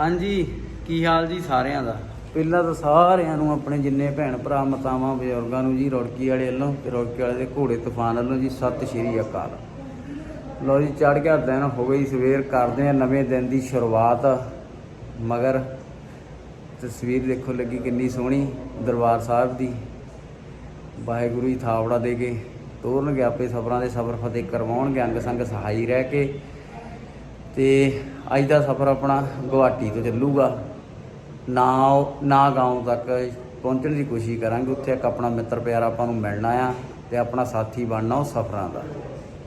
ਹਾਂਜੀ, ਕੀ ਹਾਲ ਜੀ ਸਾਰਿਆਂ ਦਾ? ਪਹਿਲਾਂ ਤਾਂ ਸਾਰਿਆਂ ਨੂੰ ਆਪਣੇ ਜਿੰਨੇ ਭੈਣ ਭਰਾ, ਮਾਤਾਵਾਂ, ਬਜ਼ੁਰਗਾਂ ਨੂੰ ਜੀ ਰੌੜਕੀ ਵਾਲੇ ਵੱਲੋਂ ਤੇ ਰੌੜਕੀ ਵਾਲੇ ਦੇ ਘੋੜੇ ਤੂਫਾਨ ਵੱਲੋਂ ਜੀ, ਸਤਿ ਸ਼੍ਰੀ ਅਕਾਲ। ਲੋ ਜੀ ਚੜ ਗਿਆ ਦਿਨ ਹੋ ਗਈ, ਸਵੇਰ ਕਰਦੇ ਆ ਨਵੇਂ ਦਿਨ ਦੀ ਸ਼ੁਰੂਆਤ। ਮਗਰ ਤਸਵੀਰ ਦੇਖੋ ਲੱਗੀ ਕਿੰਨੀ ਸੋਹਣੀ, ਦਰਬਾਰ ਸਾਹਿਬ ਦੀ। ਵਾਹਿਗੁਰੂ ਜੀ ਥਾਵੜਾ ਦੇ ਕੇ ਤੋਰਨਗੇ ਆਪੇ ਸਫਰਾਂ ਦੇ ਸਫਰ ਫਤਿਹ ਕਰਵਾਉਣਗੇ, ਅੰਗ ਸੰਗ ਸਹਾਈ ਰਹਿ ਕੇ। ਤੇ ਅੱਜ ਦਾ ਸਫ਼ਰ ਆਪਣਾ ਗੁਹਾਟੀ ਤੋਂ ਚੱਲੂਗਾ। ਨਾ ਨਾ ਗਾਉਂ ਤੱਕ ਪਹੁੰਚਣ ਦੀ ਕੋਸ਼ਿਸ਼ ਕਰਾਂਗੇ। ਉੱਥੇ ਇੱਕ ਆਪਣਾ ਮਿੱਤਰ ਪਿਆਰਾ ਆਪਾਂ ਨੂੰ ਮਿਲਣਾ ਆ ਤੇ ਆਪਣਾ ਸਾਥੀ ਬਣਨਾ ਉਹ ਸਫ਼ਰਾਂ ਦਾ।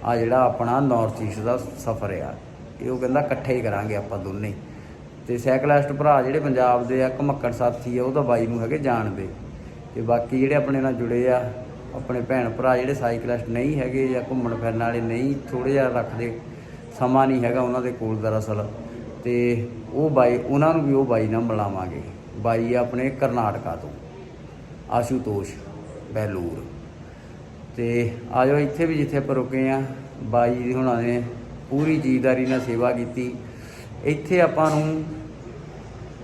ਆ ਜਿਹੜਾ ਆਪਣਾ ਨਾਰਥ ਈਸਟ ਦਾ ਸਫ਼ਰ ਆ। ਇਹ ਉਹ ਕਹਿੰਦਾ ਇਕੱਠੇ ਹੀ ਕਰਾਂਗੇ ਆਪਾਂ ਦੋਨੇ। ਹੀ। ਤੇ ਸਾਈਕਲਿਸਟ ਭਰਾ ਜਿਹੜੇ ਪੰਜਾਬ ਦੇ ਆ, ਘਮੱਕੜ ਸਾਥੀ ਆ, ਉਹ ਤਾਂ ਬਾਈ ਨੂੰ ਹੈਗੇ ਜਾਣਦੇ। ਤੇ ਬਾਕੀ ਜਿਹੜੇ ਆਪਣੇ ਨਾਲ ਜੁੜੇ ਆ, ਆਪਣੇ ਭੈਣ ਭਰਾ ਜਿਹੜੇ ਸਾਈਕਲਿਸਟ ਨਹੀਂ ਹੈਗੇ ਜਾਂ ਘੁੰਮਣ ਫਿਰਨ ਵਾਲੇ ਨਹੀਂ ਥੋੜੇ ਜਿਹਾ ਰੱਖਦੇ। ਸਮਾਂ ਨਹੀਂ ਹੈਗਾ ਉਹਨਾਂ ਦੇ ਕੋਲ ਦਰਅਸਲ। ਤੇ ਉਹ ਬਾਈ, ਉਹਨਾਂ ਨੂੰ ਵੀ ਉਹ ਬਾਈ ਨਾਲ ਮਿਲਾਵਾਂਗੇ। ਬਾਈ ਆਪਣੇ ਕਰਨਾਟਕਾ ਤੋਂ, ਆਸ਼ੂਤੋਸ਼, ਬੈਲੂਰ। ਤੇ ਆਜੋ ਇੱਥੇ ਵੀ ਜਿੱਥੇ ਆਪਾਂ ਰੁਕੇ ਆ, ਬਾਈ ਜੀ ਹੁਣਾਂ ਨੇ ਪੂਰੀ ਜੀਦਾਰੀ ਨਾਲ ਸੇਵਾ ਕੀਤੀ। ਇੱਥੇ ਆਪਾਂ ਨੂੰ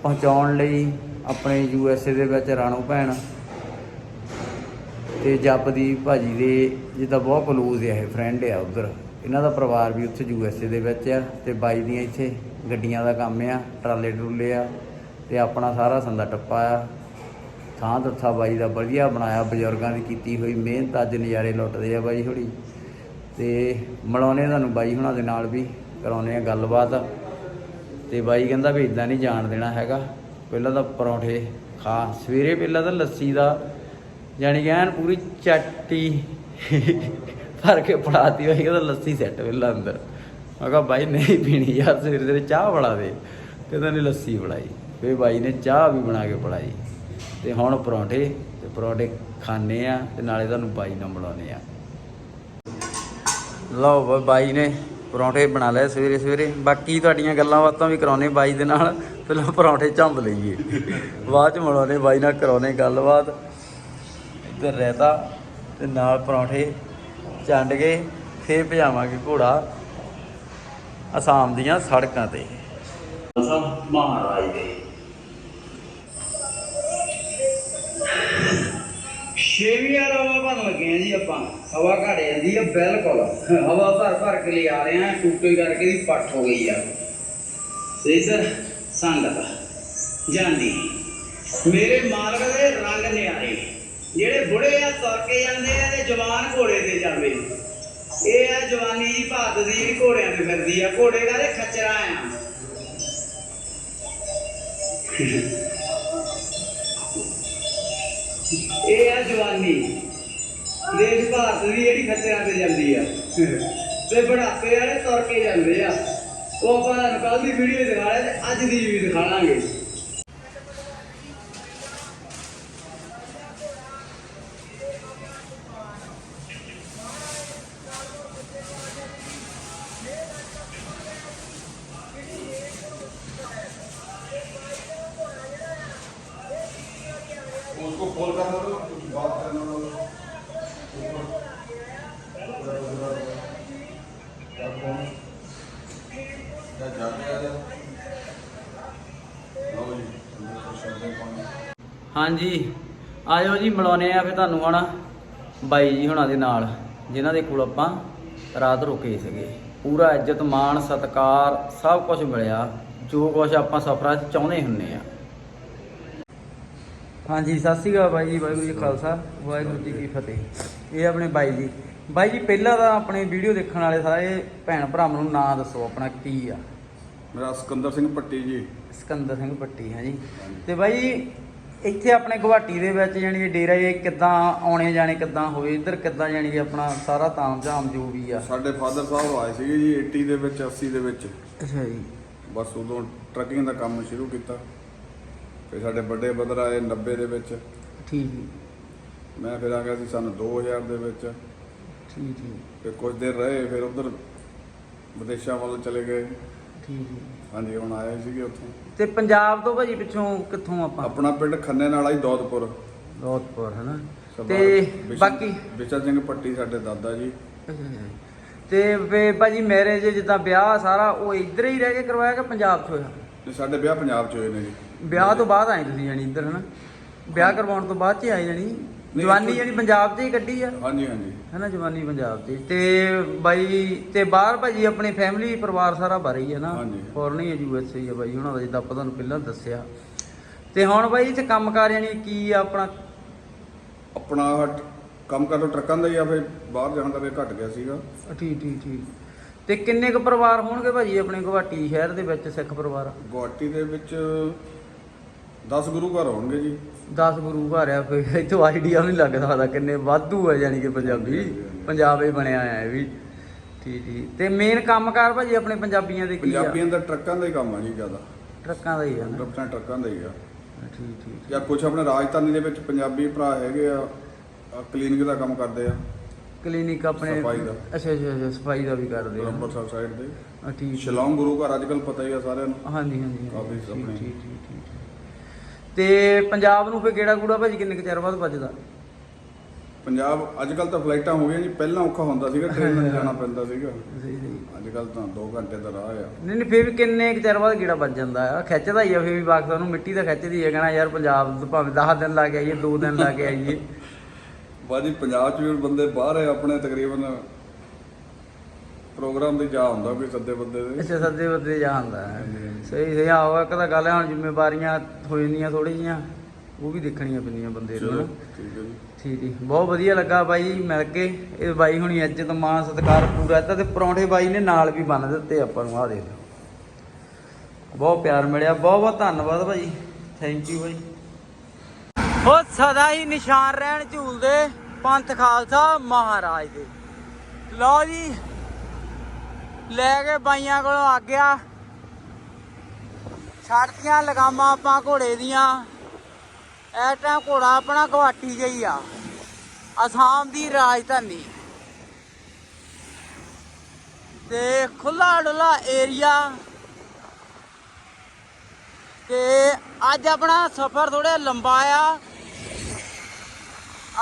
ਪਹੁੰਚਾਉਣ ਲਈ ਆਪਣੇ ਯੂ ਐਸ ਏ ਦੇ ਵਿੱਚ ਰਾਣੋ ਭੈਣ ਤੇ ਜਪਦੀਪ ਭਾਜੀ ਦੇ ਜਿੱਦਾਂ ਬਹੁਤ ਕਲੋਜ਼ ਆ ਇਹ ਫਰੈਂਡ ਆ ਉਧਰ। ਇਹਨਾਂ ਦਾ ਪਰਿਵਾਰ ਵੀ ਉੱਥੇ ਯੂ ਐਸ ਏ ਦੇ ਵਿੱਚ ਆ ਤੇ ਬਾਈ ਦੀਆਂ ਇੱਥੇ ਗੱਡੀਆਂ ਦਾ ਕੰਮ ਆ, ਟਰਾਲੇ ਟਰੂਲੇ ਆ ਤੇ ਆਪਣਾ ਸਾਰਾ ਸੰਦਾ ਟੱਪਾ ਆ। ਥਾਂ ਦੱਥਾ ਬਾਈ ਦਾ ਵਧੀਆ ਬਣਾਇਆ, ਬਜ਼ੁਰਗਾਂ ਦੀ ਕੀਤੀ ਹੋਈ ਮਿਹਨਤ, ਅੱਜ ਨਜ਼ਾਰੇ ਲੁੱਟਦੇ ਆ ਬਾਈ ਹੁਣੀ ਤੇ ਮਿਲਾਉਣੇ ਤੁਹਾਨੂੰ ਬਾਈ ਹੁਣਾਂ ਦੇ ਨਾਲ ਵੀ ਕਰਾਉਨੇ ਆ ਗੱਲਬਾਤ। ਤੇ ਬਾਈ ਕਹਿੰਦਾ ਵੀ ਇਦਾਂ ਨਹੀਂ ਜਾਣ ਦੇਣਾ ਹੈਗਾ। ਪਹਿਲਾਂ ਤਾਂ ਪਰੌਂਠੇ ਖਾ, ਸਵੇਰੇ ਪਹਿਲਾਂ ਤਾਂ ਲੱਸੀ ਦਾ, ਯਾਨੀ ਕਿ ਐਨ ਪੂਰੀ ਚੱਟੀ। ਭਰ ਕੇ ਪੜਾਤੀ ਹੋਈ ਉਹਦਾ ਲੱਸੀ ਸੈੱਟ ਵੇਲਾ ਅੰਦਰ। ਮੈਂ ਕਿਹਾ, ਬਾਈ, ਨਹੀਂ ਪੀਣੀ ਯਾਰ, ਸਵੇਰੇ ਸਵੇਰੇ ਚਾਹ ਬਣਾ ਦੇ। ਕਹਿੰਦਾ, ਨਹੀਂ, ਲੱਸੀ ਬਣਾਈ। ਫੇ ਬਾਈ ਨੇ ਚਾਹ ਵੀ ਬਣਾ ਕੇ ਪੜਾਈ ਤੇ ਹੁਣ ਪਰੌਂਠੇ, ਤੇ ਪਰੌਂਠੇ ਖਾਣੇ ਆ, ਤੇ ਨਾਲੇ ਤੁਹਾਨੂੰ ਬਾਈ ਨਾਲ ਮਿਲਾਉਣੇ ਆ। ਲਓ ਬਾਈ ਨੇ ਪਰੌਂਠੇ ਬਣਾ ਲਏ ਸਵੇਰੇ ਸਵੇਰੇ। ਬਾਕੀ ਤੁਹਾਡੀਆਂ ਗੱਲਾਂ ਬਾਤਾਂ ਵੀ ਕਰਾਉਣੇ ਬਾਈ ਦੇ ਨਾਲ। ਪਹਿਲਾਂ ਪਰੌਂਠੇ ਝੰਬ ਲਈਏ। ਬਾਅਦ ਚ ਮਿਲਾਉਣੇ ਬਾਈ ਨਾਲ ਕਰਾਉਣੇ ਗੱਲਬਾਤ। ਇੱਧਰ ਰਹਿਤਾ, ਤੇ ਨਾਲ ਪਰੌਂਠੇ ਚੰਡ ਕੇ ਫੇਰ ਭਜਾਵਾਂਗੇ ਘੋੜਾ ਅਸਾਮ ਦੀਆਂ ਸੜਕਾਂ ਤੇ। ਮਹਾਰਾਜ ਦੇ। ਛੇਵੀਂ ਹਵਾ ਭਰਨ ਲੱਗੇ ਆ ਜੀ ਆਪਾਂ। ਹਵਾ ਘਟ ਜਾਂਦੀ ਆ ਬਿਲਕੁਲ। ਹਵਾ ਭਰ ਭਰ ਕੇ ਲਿਆ ਰਹੇ ਆ ਟੂਟੇ ਕਰਕੇ ਦੀ ਪੱਟ ਹੋ ਗਈ ਆ। ਸਹੀ ਸਰ ਸੰਗਤ ਜਾਂਦੀ। ਮੇਰੇ ਮਾਲਕ ਦੇ ਰੰਗ ਨਿਆਰੇ। ਜਿਹੜੇ ਬੁੜੇ ਆ ਤੁਰ ਕੇ ਜਾਂਦੇ ਆ ਤੇ ਜਵਾਨ ਘੋੜੇ ਤੇ ਜਾਂਦੇ ਇਹ ਆ ਜਵਾਨੀ ਜੀ, ਭਾਰਤ ਦੀ ਘੋੜਿਆਂ ਤੇ ਫਿਰਦੀ ਆ। ਘੋੜੇ ਦਾ ਤੇ ਖਚਰਾ ਆ। ਇਹ ਆ ਜਵਾਨੀ। ਦੇਸ਼ ਭਾਰਤ ਦੀ ਜਿਹੜੀ ਖਚਰਾ ਤੇ ਜਾਂਦੀ ਆ। ਤੇ ਬੜਾਪੇ ਵਾਲੇ ਤੁਰ ਕੇ ਜਾਂਦੇ ਆ। ਉਹ ਆਪਾਂ ਕੱਲ ਦੀ ਵੀਡੀਓ ਦਿਖਾ ਲੈ ਤੇ ਅੱਜ ਦੀ ਵੀ ਦਿਖਾ ਲਾਂਗੇ। ਹਾਂਜੀ। ਆਇਓ ਜੀ ਮਿਲਾਉਨੇ ਆ ਫੇ ਤੁਹਾਨੂੰ ਹਣਾ ਬਾਈ ਜੀ ਹੁਣਾਂ ਦੇ ਨਾਲ ਜਿਨ੍ਹਾਂ ਦੇ ਕੋਲ ਆਪਾਂ ਰਾਤ ਰੁਕੇ ਸੀਗੇ। ਪੂਰਾ ਇੱਜ਼ਤ ਮਾਣ ਸਤਕਾਰ ਸਭ ਕੁਝ ਮਿਲਿਆ। ਜੋ ਕੁਝ ਆਪਾਂ ਸਫਰਾਂ 'ਚ ਚਾਹੁੰਦੇ ਹੁੰਨੇ ਆ ਹਾਂਜੀ ਸਤਿ ਸ਼੍ਰੀ ਅਕਾਲ ਬਾਈ ਜੀ ਵਾਹਿਗੁਰੂ ਜੀ ਖਾਲਸਾ ਵਾਹਿਗੁਰੂ ਜੀ ਕੀ ਫਤਿਹ। ਇਹ ਆਪਣੇ ਬਾਈ ਜੀ। ਬਾਈ ਜੀ ਪਹਿਲਾਂ ਤਾਂ ਆਪਣੇ ਵੀਡੀਓ ਦੇਖਣ ਵਾਲੇ ਸਾਰੇ ਭੈਣ ਭਰਾਵਾਂ ਨੂੰ ਨਾਂ ਦੱਸੋ ਆਪਣਾ ਕੀ ਆ? ਮੇਰਾ ਸਿਕੰਦਰ ਸਿੰਘ ਪੱਟੀ ਜੀ। ਸਿਕੰਦਰ ਸਿੰਘ ਪੱਟੀ ਹੈ ਜੀ ਤੇ ਬਾਈ ਇੱਥੇ ਆਪਣੇ ਗੁਹਾਟੀ ਦੇ ਵਿੱਚ ਜਾਨੀ ਕਿ ਡੇਰਾ ਇਹ ਕਿੱਦਾਂ ਆਉਣੇ ਜਾਣੇ ਕਿੱਦਾਂ ਹੋਏ ਇੱਧਰ ਕਿੱਦਾਂ ਜਾਨੀ ਆਪਣਾ ਸਾਰਾ ਤਾਮ ਝਾਮ ਜੋ ਵੀ ਆ। ਸਾਡੇ ਫਾਦਰ ਸਾਹਿਬ ਆਏ ਸੀਗੇ ਜੀ 80 ਦੇ ਵਿੱਚ 80 ਦੇ ਵਿੱਚ। ਅੱਛਾ ਜੀ। ਬਸ ਉਦੋਂ ਟਰੱਕਿੰਗ ਦਾ ਕੰਮ ਸ਼ੁਰੂ ਕੀਤਾ। ਫਿਰ ਸਾਡੇ ਵੱਡੇ ਬ੍ਰਦਰ ਆਏ 90 ਦੇ ਵਿੱਚ। ਠੀਕ ਜੀ। ਮੈਂ ਫਿਰ ਆ ਗਿਆ ਸੀ ਸਨ 2000 ਦੇ ਵਿੱਚ। ਠੀਕ ਠੀਕ ਫਿਰ ਕੁਝ ਦੇਰ ਰਹੇ ਫਿਰ ਉਧਰ ਵਿਦੇਸ਼ਾਂ ਵੱਲ ਚਲੇ ਗਏ। ਠੀਕ ਜੀ। ਹਾਂਜੀ ਹੁਣ ਆਏ ਸੀਗੇ ਉੱਥੋਂ। ਤੇ ਪੰਜਾਬ ਤੋਂ ਭਾਜੀ ਪਿੱਛੋਂ ਕਿੱਥੋਂ ਆਪਾਂ? ਆਪਣਾ ਪਿੰਡ ਖੰਨੇ ਨਾਲਾ ਹੀ ਦੌਦਪੁਰ ਰੋਤਪੁਰ ਹੈ ਨਾ ਸਰਦਾਰ ਤੇ ਬਿਸ਼ਨ- ਬਾਕੀ? ਬਿਸ਼ਨ ਸਿੰਘ ਪੱਟੀ ਸਾਡੇ ਦਾਦਾ ਜੀ। ਤੇ ਵੇ ਭਾਜੀ ਮੈਰਿਜ ਜਿੱਦਾਂ ਵਿਆਹ ਸਾਰਾ ਉਹ ਇੱਧਰ ਹੀ ਰਹਿ ਕੇ ਕਰਵਾਇਆ ਕਿ ਪੰਜਾਬ 'ਚ ਹੋਇਆ? ਤੇ ਸਾਡੇ ਵਿਆਹ ਪੰਜਾਬ 'ਚ ਹੋਏ ਨੇ ਜੀ। ਵਿਆਹ ਤੋਂ ਬਾਅਦ ਆਏ ਤੁਸੀਂ ਜਾਨੀ ਇੱਧਰ ਹਨਾ? ਵਿਆਹ ਕਰਵਾਉਣ ਤੋਂ ਬਾਅਦ ਚ ਹੀ ਆਏ ਜਾਨੀ ਜਵਾਨੀ ਜਾਨੀ ਪੰਜਾਬ 'ਚ ਹੀ ਕੱਢੀ ਆ। ਹਾਂਜੀ ਹਾਂਜੀ। ਹਨਾ ਜਵਾਨੀ ਪੰਜਾਬ ਹੀ। ਤੇ ਬਾਈ ਤੇ ਬਾਹਰ ਭਾਜੀ ਆਪਣੀ ਫੈਮਿਲੀ ਪਰਿਵਾਰ ਸਾਰਾ ਬਾਹਰ ਹੀ ਹੈ ਨਾ। ਹਾਂਜੀ। ਫੋਰਨ ਹੀ ਯੂ ਐਸ ਏ ਆ ਬਾਈ ਉਹਨਾਂ ਦਾ ਜਿੱਦਾਂ ਆਪਾਂ ਤੁਹਾਨੂੰ ਪਹਿਲਾਂ ਦੱਸਿਆ। ਤੇ ਹੁਣ ਬਾਈ ਇੱਥੇ ਕੰਮਕਾਰ ਯਾਨੀ ਕੀ ਆ ਆਪਣਾ? ਆਪਣਾ ਕੰਮ ਕਰ ਟਰੱਕਾਂ ਦਾ ਹੀ ਆ ਫਿਰ ਬਾਹਰ ਜਾਣ ਦਾ ਵੀ ਘਟ ਗਿਆ ਸੀਗਾ। ਠੀਕ ਠੀਕ ਠੀਕ। ਤੇ ਕਿੰਨੇ ਕੁ ਪਰਿਵਾਰ ਹੋਣਗੇ ਭਾਜੀ ਆਪਣੇ ਗੁਹਾਟੀ ਸ਼ਹਿਰ ਦੇ ਵਿੱਚ ਸਿੱਖ ਪਰਿਵਾਰ? ਗੁਹਾਟੀ ਦੇ ਵਿੱਚ 10 ਗੁਰੂ ਘਰ ਹੋਣਗੇ ਜੀ। 10 ਗੁਰੂ ਘਰ ਆ ਫਿਰ ਇੱਥੋਂ ਆਈਡੀਆ ਨਹੀਂ ਲੱਗ ਸਕਦਾ ਕਿੰਨੇ ਵਾਧੂ ਆ ਯਾਨੀ ਕਿ ਪੰਜਾਬੀ। ਪੰਜਾਬ ਬਣਿਆ ਆ ਇਹ ਵੀ। ਠੀਕ ਠੀਕ ਤੇ ਮੇਨ ਕੰਮਕਾਰ ਭਾਜੀ ਆਪਣੇ ਪੰਜਾਬੀਆਂ ਦੇ ਕੀ ਆ? ਪੰਜਾਬੀਆਂ ਦਾ ਟਰੱਕਾਂ ਦਾ ਹੀ ਕੰਮ ਆ ਜੀ ਜ਼ਿਆਦਾ। ਟਰੱਕਾਂ ਦਾ ਹੀ ਆ ਨਾ? 100% ਟਰੱਕਾਂ ਦਾ ਹੀ ਆ। ਠੀਕ ਠੀਕ ਜਾਂ ਕੁਝ ਆਪਣੇ ਰਾਜਧਾਨੀ ਦੇ ਵਿੱਚ ਪੰਜਾਬੀ ਭਰਾ ਹੈਗੇ ਆ ਕਲੀਨਿਕ ਦਾ ਕੰਮ ਕਰਦੇ ਆ। ਕਲੀਨਿਕ ਆਪਣੇ ਸਫ਼ਾਈ ਦਾ। ਅੱਛਾ ਅੱਛਾ ਅੱਛਾ ਸਫ਼ਾਈ ਦਾ ਵੀ ਕਰਦੇ ਆ। ਅੰਮ੍ਰਿਤਸਰ ਸਾਈਡ ਦੇ। ਆ, ਠੀਕ ਸ਼ਿਲੌਂਗ ਗੁਰੂ ਘਰ ਅੱਜ ਕੱਲ ਪਤਾ ਹੀ ਆ ਸਾਰਿਆਂ ਨੂੰ। ਹਾਂਜੀ ਹਾਂਜੀ ਹਾਂਜੀ। ਕਾਫੀ ਠੀਕ ਆਪਣੇ। ਠੀਕ ਠੀਕ ਠੀਕ। ਤੇ ਪੰਜਾਬ ਨੂੰ ਫੇ ਕਿਹੜਾ ਕੂੜਾ ਭਾਜੀ ਕਿੰਨੇ ਕੁ ਚਿਰ ਬਾਅਦ ਵੱਜਦਾ? ਪੰਜਾਬ ਅੱਜ ਕੱਲ ਤਾਂ ਫਲਾਈਟਾਂ ਹੋ ਗਈਆਂ ਜੀ ਪਹਿਲਾਂ ਔਖਾ ਹੁੰਦਾ ਸੀਗਾ ਟ੍ਰੇਨ ਨਾਲ ਜਾਣਾ ਪੈਂਦਾ ਸੀਗਾ। ਸਹੀ ਸਹੀ। ਅੱਜ ਕੱਲ ਤਾਂ 2 ਘੰਟੇ ਦਾ ਰਾਹ ਆ। ਨਹੀਂ ਨਹੀਂ ਫੇਰ ਵੀ ਕਿੰਨੇ ਕੁ ਚਿਰ ਬਾਅਦ ਕੀੜਾ ਵੱਜ ਜਾਂਦਾ? ਆ ਖਿੱਚਦਾ ਹੀ ਆ ਫੇਰ ਵੀ ਬਾਕਸ ਉਹਨੂੰ ਮਿੱਟੀ ਦਾ ਖਿੱਚਦੀ ਹੈ ਕਹਿੰਦਾ ਯਾਰ ਪੰਜਾਬ ਤੋਂ ਭਾਵੇਂ 10 ਦਿਨ ਲਾ ਕੇ ਆਈਏ 2 ਦਿਨ ਲਾ ਕੇ ਆਈਏ। ਬਾਜੀ ਪੰਜਾਬ 'ਚ ਵੀ ਬੰਦੇ ਬਾਹਰ ਆ ਆਪਣੇ ਤਕਰੀਬਨ ਪ੍ਰੋਗਰਾਮ ਤੇ ਜਾ ਹੁੰਦਾ ਕੋਈ ਸੱਦੇ ਬੰਦੇ ਦੇ। ਅੱਛਾ ਸੱਦੇ ਬੱਦੇ ਜਾਂਦਾ ਸਹੀ ਸਹੀ ਆਓ ਇੱਕ ਤਾਂ ਗੱਲ ਹੈ ਹੁਣ ਜ਼ਿੰਮੇਵਾਰੀਆਂ ਹੋ ਜਾਂਦੀਆਂ ਥੋੜੀ ਜੀਆਂ ਉਹ ਵੀ ਦੇਖਣੀਆਂ ਪੈਂਦੀਆਂ ਬੰਦੇ ਨੂੰ ਠੀਕ ਹੈ ਜੀ। ਠੀਕ ਬਹੁਤ ਵਧੀਆ ਲੱਗਾ ਬਾਈ ਮਿਲ ਕੇ ਇਹ ਬਾਈ ਹੁਣੀ ਇੱਜ਼ਤ ਮਾਣ ਸਤਿਕਾਰ ਪੂਰਾ ਦਿੱਤਾ ਤੇ ਪਰੌਂਠੇ ਬਾਈ ਨੇ ਨਾਲ ਵੀ ਬੰਨ ਦਿੱਤੇ ਆਪਾਂ ਨੂੰ ਆਹ ਦੇਖ ਲਓ। ਬਹੁਤ ਪਿਆਰ ਮਿਲਿਆ ਬਹੁਤ ਬਹੁਤ ਧੰਨਵਾਦ ਭਾਈ ਥੈਂਕ ਯੂ ਬਾਈ। ਹੋ ਸਦਾ ਹੀ ਨਿਸ਼ਾਨ ਰਹਿਣ ਝੂਲਦੇ ਪੰਥ ਖਾਲਸਾ ਮਹਾਰਾਜ ਦੇ। ਲਓ ਜੀ ਲੈ ਕੇ ਬਾਈਆਂ ਕੋਲੋਂ ਆ ਗਿਆ। ਛੱਡਤੀਆਂ ਲਗਾਮਾਂ ਆਪਾਂ ਘੋੜੇ ਦੀਆਂ। ਇਹ ਟਾਈਮ ਘੋੜਾ ਆਪਣਾ ਗੁਹਾਟੀ ਗਈ ਆ। ਅਸਾਮ ਦੀ ਰਾਜਧਾਨੀ। ਤੇ ਖੁੱਲਾ ਡੁੱਲਾ ਏਰੀਆ ਤੇ ਅੱਜ ਆਪਣਾ ਸਫ਼ਰ ਥੋੜਾ ਲੰਬਾ ਆ।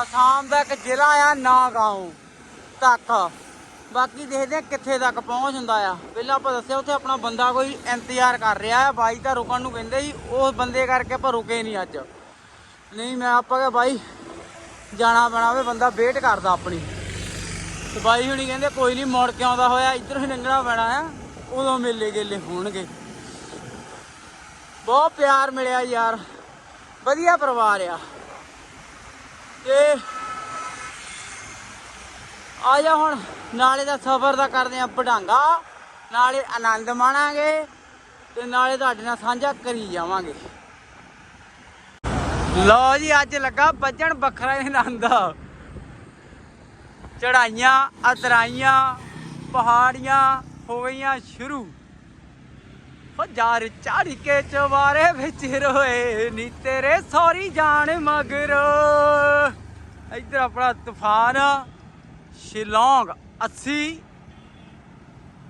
ਅਸਾਮ ਦਾ ਇੱਕ ਜ਼ਿਲ੍ਹਾ ਆ ਨਾਗਾਉਂ ਤੱਕ। ਬਾਕੀ ਦੇਖਦੇ ਆ ਕਿੱਥੇ ਤੱਕ ਪਹੁੰਚ ਹੁੰਦਾ ਆ। ਪਹਿਲਾਂ ਆਪਾਂ ਦੱਸਿਆ ਉੱਥੇ ਆਪਣਾ ਬੰਦਾ ਕੋਈ ਇੰਤਜ਼ਾਰ ਕਰ ਰਿਹਾ ਆ, ਬਾਈ ਤਾਂ ਰੁਕਣ ਨੂੰ ਕਹਿੰਦੇ ਸੀ ਉਸ ਬੰਦੇ ਕਰਕੇ ਆਪਾਂ ਰੁਕੇ ਨਹੀਂ ਅੱਜ। ਨਹੀਂ, ਮੈਂ ਆਪਾਂ ਕਿਹਾ ਬਾਈ ਜਾਣਾ ਪੈਣਾ ਵੇ, ਬੰਦਾ ਵੇਟ ਕਰਦਾ ਆਪਣੀ। ਤੇ ਬਾਈ ਹੁਣੀ ਕਹਿੰਦੇ ਕੋਈ ਨਹੀਂ, ਮੋੜ ਕੇ ਆਉਂਦਾ ਹੋਇਆ, ਇੱਧਰ ਹੀ ਲੰਘਣਾ ਪੈਣਾ ਆ, ਉਦੋਂ ਮੇਲੇ ਗੇਲੇ ਹੋਣਗੇ। ਬਹੁਤ ਪਿਆਰ ਮਿਲਿਆ ਯਾਰ, ਵਧੀਆ ਪਰਿਵਾਰ ਆ। ਤੇ ਆ ਜਾ ਹੁਣ, ਨਾਲੇ ਦਾ ਸਫ਼ਰ ਦਾ ਕਰਦੇ ਆ ਪਢਾਂਗਾ ਨਾਲੇ ਆਨੰਦ ਮਾਣਾਂਗੇ ਤੇ ਨਾਲੇ ਤੁਹਾਡੇ ਨਾਲ ਸਾਂਝਾ ਕਰੀ ਜਾਵਾਂਗੇ। ਲਓ ਜੀ, ਅੱਜ ਲੱਗਾ ਵੱਜਣ ਵੱਖਰਾ ਹੀ ਆਨੰਦ। ਚੜਾਈਆਂ ਅਤਰਾਈਆਂ, ਪਹਾੜੀਆਂ ਹੋ ਗਈਆਂ ਸ਼ੁਰੂ। ਹੋ ਜਾਰ ਕੇ ਚਵਾਰੇ ਵਿੱਚ ਰੋਏ ਨੀ ਤੇਰੇ ਸੌਰੀ ਜਾਣ ਮਗਰ। ਇੱਧਰ ਆਪਣਾ ਤੂਫਾਨ ਸ਼ਿਲੌਂਗ 80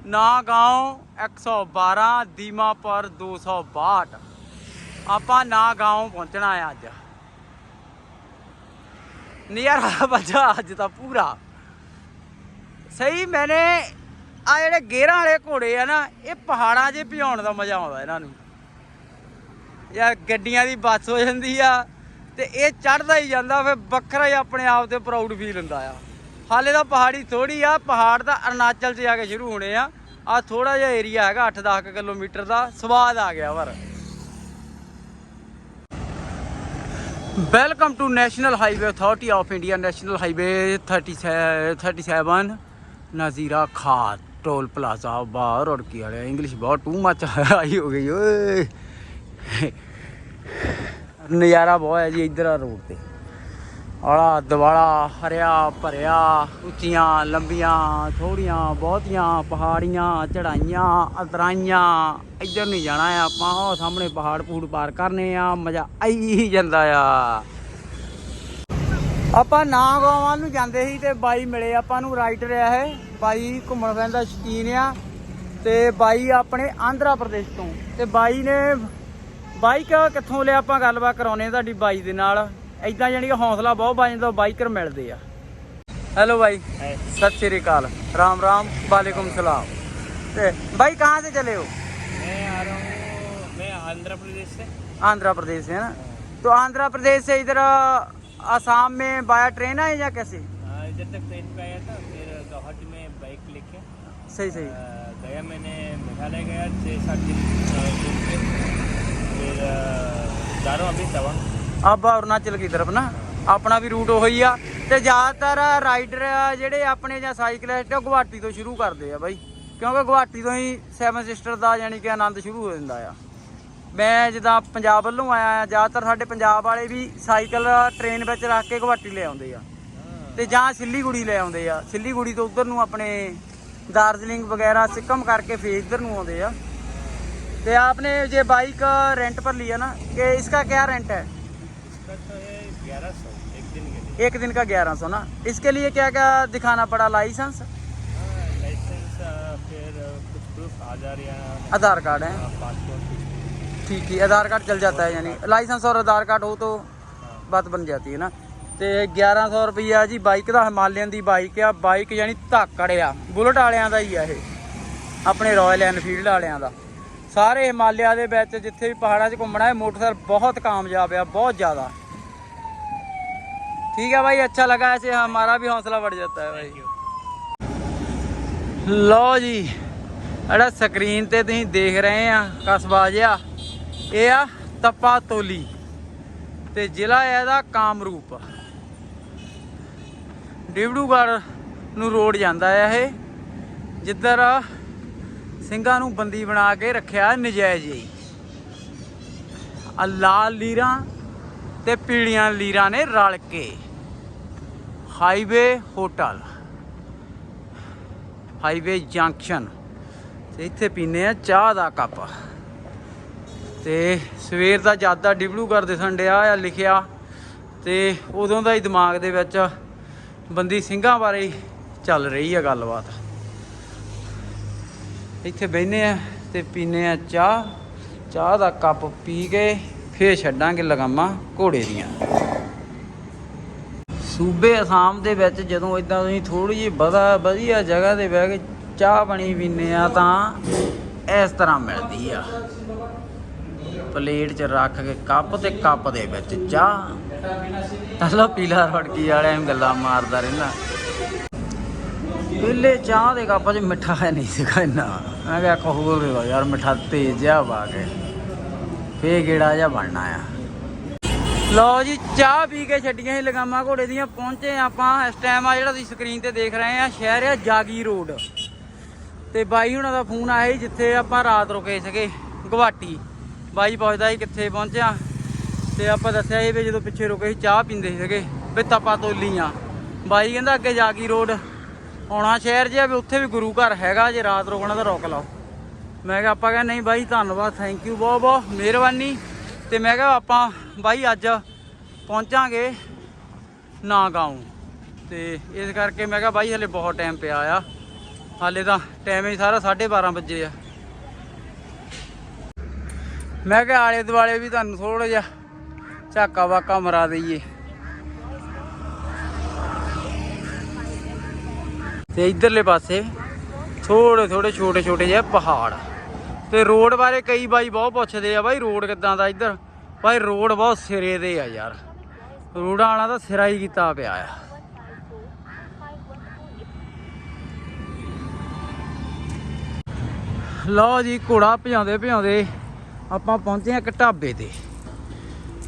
ਨਾਗਾਉਂ 112 ਦੀਮਾਪੁਰ 262 ਆਪਾਂ ਨਾਗਾਉਂ ਪਹੁੰਚਣਾ ਹੈ ਅੱਜ। ਨਜ਼ਾਰਾ ਬੱਜਾ ਅੱਜ ਤਾਂ ਪੂਰਾ। ਸਹੀ ਮੈਨੇ ਆ ਜਿਹੜੇ ਗੇਰਾਂ ਵਾਲੇ ਘੋੜੇ ਆ ਨਾ, ਇਹ ਪਹਾੜਾਂ 'ਚ ਭਜਾਉਣ ਦਾ ਮਜ਼ਾ ਆਉਂਦਾ ਇਹਨਾਂ ਨੂੰ। ਯਾਰ ਗੱਡੀਆਂ ਦੀ ਬੱਸ ਹੋ ਜਾਂਦੀ ਆ ਤੇ ਇਹ ਚੜਦਾ ਹੀ ਜਾਂਦਾ, ਫਿਰ ਵੱਖਰਾ ਹੀ ਆਪਣੇ ਆਪ ਤੇ ਪ੍ਰਾਊਡ ਫੀਲ ਹੁੰਦਾ ਆ। ਹਾਲੇ ਤਾਂ ਪਹਾੜੀ ਥੋੜੀ ਆ, ਪਹਾੜ ਤਾਂ ਅਰੁਣਾਚਲ 'ਚ ਜਾ ਕੇ ਸ਼ੁਰੂ ਹੋਣੇ ਆ। ਆ ਥੋੜਾ ਜਿਹਾ ਏਰੀਆ ਹੈਗਾ 8-10 ਕਿਲੋਮੀਟਰ ਦਾ, ਸਵਾਦ ਆ ਗਿਆ ਪਰ। Welcome to national highway authority of India national highway 37 37 Nazira ਖਾਦ ਟੋਲ ਪਲਾਜ਼ਾ ਬਾਹਰ ਰੋਡ ਕੀ ਇੰਗਲਿਸ਼ ਬਹੁਤ ਟੂ ਮੱਚ ਆਈ ਹੋ ਗਈ ਓਏ ਨਜ਼ਾਰਾ ਬਹੁਤ ਹੈ ਜੀ ਇੱਧਰ ਆ ਰੋਡ ਤੇ ਆਲਾ ਦਵਾਲਾ ਹਰਿਆ ਭਰਿਆ, ਉੱਚੀਆਂ, ਲੰਬੀਆਂ, ਥੋੜੀਆਂ, ਬਹੁਤੀਆਂ, ਪਹਾੜੀਆਂ ਚੜਾਈਆਂ ਅਤਰਾਈਆਂ। ਇੱਧਰ ਨਹੀਂ ਜਾਣਾ ਆ ਆਪਾਂ, ਉਹ ਸਾਹਮਣੇ ਪਹਾੜ ਪੂੜ ਪਾਰ ਕਰਨੇ ਆ, ਮਜ਼ਾ ਆਈ ਹੀ ਜਾਂਦਾ ਆ। ਆਪਾਂ ਨਾਗਾਵਾਂ ਨੂੰ ਜਾਂਦੇ ਸੀ ਤੇ ਬਾਈ ਮਿਲੇ, ਆਪਾਂ ਨੂੰ ਰਾਈਡਰ ਆ ਇਹ ਬਾਈ ਘੁੰਮਣ ਫਿਰਨ ਦਾ ਸ਼ੌਕੀਨ ਆ ਤੇ ਬਾਈ ਆਪਣੇ ਆਂਧਰਾ ਪ੍ਰਦੇਸ਼ ਤੋਂ। ਤੇ ਬਾਈ ਨੇ ਬਾਈਕ ਕਿੱਥੋਂ ਲਿਆ ਆਪਾਂ ਗੱਲਬਾਤ ਕਰਾਉਨੇ ਤੁਹਾਡੀ ਬਾਈ ਦੇ ਨਾਲ। ਇਦਾਂ ਜਾਨੀ ਕਿ ਹੌਸਲਾ ਬਹੁਤ ਬਣ ਜਾਂਦਾ ਬਾਈਕਰ ਮਿਲਦੇ ਆ ਹੈਲੋ ਭਾਈ ਸਤਿ ਸ੍ਰੀ ਅਕਾਲ ਰਾਮ ਰਾਮ ਵਾਲੇਕੁਮ ਸਲਾਮ ਤੇ भाई कहाँ से चले हो मैं आ रहा हूँ मैं आंध्र प्रदेश से आंध्र प्रदेश से है ना तो आंध्र प्रदेश से इधर आसाम में बाया ट्रेन आए या कैसे इधर तक ट्रेन पे आया था फिर गुवाहाटी में बाइक लेके सही सही आ, गया मैंने मेघालय गया छः सात दिन फिर जा रहा हूँ अभी तवांग ਆਬਾ ਅਰੁਣਾਚਲ ਕੀ ਤਰਫ ਨਾ, ਆਪਣਾ ਵੀ ਰੂਟ ਉਹੀ ਆ। ਤੇ ਜ਼ਿਆਦਾਤਰ ਰਾਈਡਰ ਜਿਹੜੇ ਆਪਣੇ ਜਾਂ ਸਾਈਕਲਿਸਟ ਉਹ ਗੁਹਾਟੀ ਤੋਂ ਸ਼ੁਰੂ ਕਰਦੇ ਆ ਬਾਈ। ਕਿਉਂਕਿ ਗੁਹਾਟੀ ਤੋਂ ਹੀ ਸੈਵਨ ਸਿਸਟਰ ਦਾ ਯਾਨੀ ਕਿ ਆਨੰਦ ਸ਼ੁਰੂ ਹੋ ਜਾਂਦਾ ਆ। ਮੈਂ ਜਦਾਂ ਪੰਜਾਬ ਵੱਲੋਂ ਆਇਆ ਆ, ਜ਼ਿਆਦਾਤਰ ਸਾਡੇ ਪੰਜਾਬ ਵਾਲੇ ਵੀ ਸਾਈਕਲ ਟ੍ਰੇਨ ਵਿੱਚ ਰੱਖ ਕੇ ਗੁਹਾਟੀ ਲੈ ਆਉਂਦੇ ਆ। ਤੇ ਜਾਂ ਸਿੱਲੀਗੁੜੀ ਲੈ ਆਉਂਦੇ ਆ। ਸਿੱਲੀਗੁੜੀ ਤੋਂ ਉੱਧਰ ਨੂੰ ਆਪਣੇ ਦਾਰਜਲਿੰਗ ਵਗੈਰਾ ਸਿੱਕਮ ਕਰਕੇ ਫੇਰ ਇੱਧਰ ਨੂੰ ਆਉਂਦੇ ਆ। ਤੇ ਆਪਨੇ ਜੇ ਬਾਈਕ ਰੈਂਟ ਪਰ ਲਈ ਹੈ ਨਾ, ਕਿ ਇਸਕਾ ਕਿਆ ਰੈਂਟ ਹੈ? इसका तो है ग्यारह सौ एक दिन के लिए एक दिन का ग्यारह सौ ना इसके लिए क्या क्या दिखाना पड़ा लाइसेंस हाँ, लाइसेंस अ, फिर अ, कुछ प्रूफ आधार या आधार कार्ड है पासपोर्ट कुछ भी। ठीक है आधार कार्ड चल जाता है यानी लाइसेंस और आधार कार्ड हो तो बात बन जाती है ना ਤੇ 1100 ਰੁਪਈਆ ਜੀ ਬਾਈਕ ਦਾ ਹਿਮਾਲਿਅਨ ਦੀ ਬਾਈਕ ਆ ਬਾਈਕ ਯਾਨੀ ਧਾਕੜ ਆ ਬੁਲਟ ਵਾਲਿਆਂ ਦਾ ਹੀ ਆ ਇਹ ਆਪਣੇ ਰਾਇਲ ਐਨਫੀਲਡ ਵਾਲਿਆਂ ਦਾ ਸਾਰੇ ਹਿਮਾਲਿਆ ਦੇ ਵਿੱਚ ਜਿੱਥੇ ਵੀ ਪਹਾੜਾਂ 'ਚ ਘੁੰਮਣਾ ਹੈ ਮੋਟਰਸਾਈਕਲ ਬਹੁਤ ਕਾਮਯਾਬ ਆ ਬਹੁਤ ਜ਼ਿਆਦਾ ठीक है भाई अच्छा लगा ऐसे हमारा भी हौसला बढ़ जाता है भाई ਲਓ ਜੀ ਜਿਹੜਾ ਸਕਰੀਨ ਤੇ ਤੁਸੀਂ ਦੇਖ ਰਹੇ ਆ ਕਸਬਾ ਜਿਹਾ ਇਹ ਆ ਤਪਾ ਤੋਲੀ ਤੇ ਜ਼ਿਲ੍ਹਾ ਹੈ ਇਹਦਾ ਕਾਮਰੂਪ ਡਿਬੜੂਗੜ੍ਹ ਨੂੰ ਰੋਡ ਜਾਂਦਾ ਹੈ ਇਹ ਜਿੱਧਰ ਸਿੰਘਾਂ ਨੂੰ ਬੰਦੀ ਬਣਾ ਕੇ ਰੱਖਿਆ ਨਜਾਇਜ਼ ਹੀ। ਆ ਲਾਲ ਲੀਰਾਂ ਤੇ ਪੀਲੀਆਂ ਲੀਰਾਂ ਨੇ ਰਲ ਕੇ। Highway hotel. Highway junction. ਤੇ ਇੱਥੇ ਪੀਨੇ ਆ ਚਾਹ ਦਾ ਕੱਪ। ਤੇ ਸਵੇਰ ਦਾ ਜ਼ਿਆਦਾ ਡਿਬੜੂਗੜ੍ਹ ਦਿਸਣ ਡਿਆ ਆ ਲਿਖਿਆ। ਤੇ ਉਦੋਂ ਦਾ ਹੀ ਦਿਮਾਗ ਦੇ ਵਿੱਚ ਬੰਦੀ ਸਿੰਘਾਂ ਬਾਰੇ ਚੱਲ ਰਹੀ ਆ ਗੱਲਬਾਤ। ਇੱਥੇ ਬਹਿਨੇ ਆ ਤੇ ਪੀਨੇ ਆ ਚਾਹ। ਚਾਹ ਦਾ ਕੱਪ ਪੀ ਕੇ ਫੇਰ ਛੱਡਾਂਗੇ ਲਗਾਮਾਂ ਘੋੜੇ ਦੀਆਂ। ਸੂਬੇ ਅਸਾਮ ਦੇ ਵਿੱਚ ਜਦੋਂ ਇਦਾਂ ਤੁਸੀਂ ਥੋੜੀ ਜਿਹੀ ਵਧਾ, ਵਧੀਆ ਜਗ੍ਹਾ ਤੇ ਬਹਿ ਕੇ ਚਾਹ ਬਣੀ ਪੀਨੇ ਆ ਤਾਂ ਇਸ ਤਰ੍ਹਾਂ ਮਿਲਦੀ ਆ। ਪਲੇਟ 'ਚ ਰੱਖ ਕੇ ਕੱਪ ਤੇ ਕੱਪ ਦੇ ਵਿੱਚ ਚਾਹ। ਤਸਲਾ ਪੀਲਾ ਰੜਕੀ ਵਾਲਿਆਂ ਨੂੰ ਗੱਲਾਂ ਮਾਰਦਾ ਰਹਿੰਦਾ। ਪਹਿਲੇ ਚਾਹ ਦੇ ਕੱਪ 'ਚ ਮਿੱਠਾ ਹੈ ਨਹੀਂ ਸੀਗਾ ਇੰਨਾ। ਮੈਂ ਕਿਹਾ ਕੋ ਹੋਰ ਯਾਰ, ਮਿੱਠਾ ਤੇਜ਼ ਜਿਹਾ ਪਾ ਕੇ। ਫੇਰ ਗੇੜਾ ਜਿਹਾ ਬਣਨਾ ਆ। ਲਓ ਜੀ, ਚਾਹ ਪੀ ਕੇ ਛੱਡੀਆਂ ਸੀ ਲਗਾਮਾਂ ਘੋੜੇ ਦੀਆਂ। ਪਹੁੰਚੇ ਆਪਾਂ ਇਸ ਟਾਈਮ ਆ ਜਿਹੜਾ ਤੁਸੀਂ ਸਕਰੀਨ ਤੇ ਦੇਖ ਰਹੇ ਆ, ਸ਼ਹਿਰ ਆ ਜਾਗੀ ਰੋਡ। ਤੇ ਬਾਈ ਹੁਣਾਂ ਦਾ ਫੋਨ ਆਇਆ ਸੀ ਜਿੱਥੇ ਆਪਾਂ ਰਾਤ ਰੁਕੇ ਸੀਗੇ, ਗੁਹਾਟੀ। ਬਾਈ ਪੁੱਛਦਾ ਸੀ ਕਿੱਥੇ ਪਹੁੰਚਿਆ। ਤੇ ਆਪਾਂ ਦੱਸਿਆ ਸੀ ਵੀ ਜਦੋਂ ਪਿੱਛੇ ਰੁਕੇ ਸੀ, ਚਾਹ ਪੀਂਦੇ ਸੀਗੇ। ਵੀ ਤਪਾ ਤੋਲੀਆਂ। ਬਾਈ ਕਹਿੰਦਾ ਅੱਗੇ ਜਾਗੀ ਰੋਡ। ਆਉਣਾ ਸ਼ਹਿਰ ਜੇ ਵੀ ਉੱਥੇ ਵੀ ਗੁਰੂ ਘਰ ਹੈਗਾ, ਜੇ ਰਾਤ ਰੁਕਣਾ ਤਾਂ ਰੁਕ ਲਓ। ਮੈਂ ਕਿਹਾ ਆਪਾਂ ਕਹਿੰਦੇ ਨਹੀਂ ਬਾਈ, ਧੰਨਵਾਦ ਥੈਂਕ ਯੂ ਬਹੁਤ ਬਹੁਤ, ਮਿਹਰਬਾਨੀ। ਤੇ ਮੈਂ ਕਿਹਾ, ਆਪਾਂ ਬਾਈ ਅੱਜ ਪਹੁੰਚਾਂਗੇ ਨਾ ਗਾਉਂ ਤੇ ਇਸ ਕਰਕੇ ਮੈਂ ਕਿਹਾ, ਬਾਈ, ਹਲੇ ਬਹੁਤ ਟਾਈਮ ਪਿਆ ਆ। ਹਾਲੇ ਤਾਂ ਟਾਈਮ ਹੀ ਸਾਰਾ 12:30 ਵਜੇ ਆ। ਮੈਂ ਕਿਹਾ ਆਲੇ ਦੁਆਲੇ ਵੀ ਤੁਹਾਨੂੰ ਥੋੜਾ ਜਿਹਾ ਝਾਕਾ ਵਾਕਾ ਮਰਾ ਦਈਏ। ਤੇ ਇਧਰਲੇ ਪਾਸੇ ਥੋੜੇ ਥੋੜੇ ਛੋਟੇ ਛੋਟੇ ਜਿਹੇ ਪਹਾੜ। ਤੇ ਰੋਡ ਬਾਰੇ ਕਈ ਬਾਈ ਬਹੁਤ ਪੁੱਛਦੇ ਆ, ਬਾਈ ਰੋਡ ਕਿੱਦਾਂ ਦਾ ਇੱਧਰ? ਬਾਈ ਰੋਡ ਬਹੁਤ ਸਿਰੇ ਦੇ ਆ ਯਾਰ। ਰੋਡਾਂ ਵਾਲਾ ਤਾਂ ਸਿਰਾ ਹੀ ਕੀਤਾ ਪਿਆ ਆ। ਲਓ ਜੀ, ਘੋੜਾ ਭਜਾਉਂਦੇ ਭਜਾਉਂਦੇ ਆਪਾਂ ਪਹੁੰਚੇ ਆ ਇੱਕ ਢਾਬੇ ਤੇ।